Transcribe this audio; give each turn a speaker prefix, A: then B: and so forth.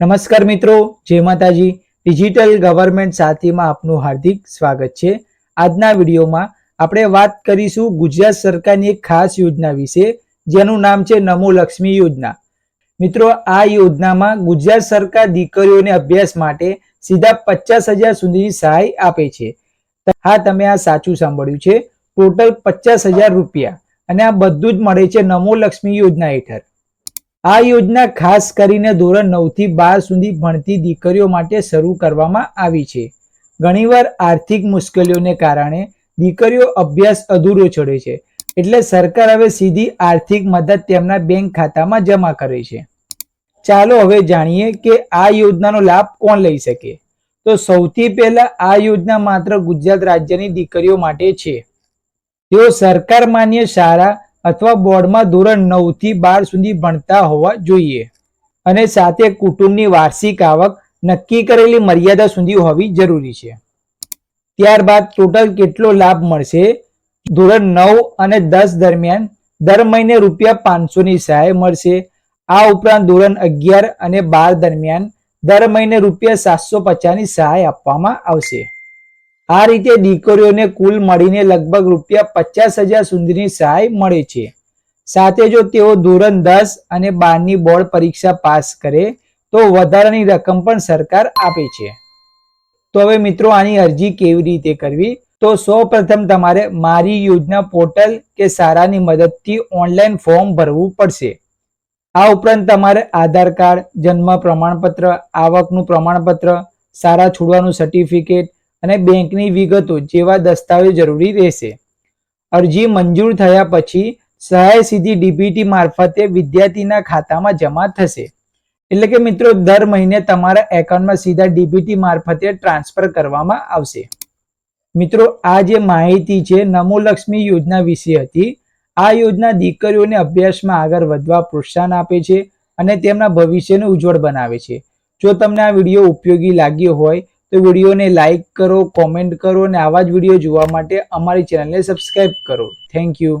A: નમસ્કાર મિત્રો, જય માતાજી. ડિજિટલ ગવર્મેન્ટ સાથીમાં આપનું હાર્દિક સ્વાગત છે. આજના વિડીયોમાં આપણે વાત કરીશું ગુજરાત સરકારની એક ખાસ યોજના વિશે, જેનું નામ છે નમો લક્ષ્મી યોજના. મિત્રો, આ યોજનામાં ગુજરાત સરકાર દીકરીઓને અભ્યાસ માટે સીધા પચાસ હજાર સુધીની સહાય આપે છે. હા, તમે આ સાચું સાંભળ્યું છે. ટોટલ પચાસ હજાર રૂપિયા. અને આ બધું જ મળે છે નમો લક્ષ્મી યોજના હેઠળ. આ યોજના ખાસ કરીને ધોરણ નવથી બાર સુધી ભણતી દીકરીઓ માટે શરૂ કરવામાં આવી છે. ઘણીવાર આર્થિક મુશ્કેલીઓને કારણે દીકરીઓ અભ્યાસ અધૂરો છોડે છે, એટલે સરકાર હવે સીધી આર્થિક મદદ તેમના બેંક ખાતામાં જમા કરે છે. ચાલો હવે જાણીએ કે આ યોજનાનો લાભ કોણ લઈ શકે. તો સૌથી પહેલા આ યોજના માત્ર ગુજરાત રાજ્યની દીકરીઓ માટે છે. તેઓ સરકાર માન્ય શાળા અથવા બોર્ડમાં ધોરણ નવથી બાર સુધી ભણતા હોવા જોઈએ. અને સાથે કુટુંબની વાર્ષિક આવક નક્કી કરેલી મર્યાદા સુધી હોવી જરૂરી છે. ત્યારબાદ ટોટલ કેટલો લાભ મળશે? ધોરણ નવ અને દસ દરમિયાન દર મહિને રૂપિયા પાંચસો ની સહાય મળશે. આ ઉપરાંત ધોરણ અગિયાર અને બાર દરમિયાન દર મહિને રૂપિયા સાતસો પચાસની સહાય આપવામાં આવશે. આ રીતે દીકરીઓને કુલ મળીને લગભગ રૂપિયા પચાસ હજાર સુધીની સહાય મળે છે. સાથે જો તેઓ ધોરણ દસ અને બારની બોર્ડ પરીક્ષા પાસ કરે, તો વધારાની રકમ પણ સરકાર આપે છે. તો હવે મિત્રો, આની અરજી કેવી રીતે કરવી? તો સૌ પ્રથમ તમારે મારી યોજના પોર્ટલ કે સારાની મદદથી ઓનલાઈન ફોર્મ ભરવું પડશે. આ ઉપરાંત તમારે આધાર કાર્ડ, જન્મ પ્રમાણપત્ર, આવકનું પ્રમાણપત્ર, સારા છોડવાનું સર્ટિફિકેટ અને બેંકની વિગતો જેવા દસ્તાવેજ જરૂરી રહેશે. અરજી મંજૂર થયા પછી સહાય સીધી ડીબીટી મારફતે વિદ્યાર્થીના ખાતામાં જમા થશે. એટલે કે મિત્રો, દર મહિને તમારા એકાઉન્ટમાં સીધા ડીબીટી મારફતે ટ્રાન્સફર કરવામાં આવશે. મિત્રો, આ જે માહિતી છે નમો લક્ષ્મી યોજના વિશે હતી. આ યોજના દીકરીઓને અભ્યાસમાં આગળ વધવા પ્રોત્સાહન આપે છે અને તેમના ભવિષ્યને ઉજ્જવળ બનાવે છે. જો તમને આ વીડિયો ઉપયોગી લાગ્યો હોય તો વિડીયોને લાઈક કરો કોમેન્ટ કરો અને આવા જ વીડિયો જોવા માટે અમારી ચેનલને સબસ્ક્રાઈબ કરો. Thank you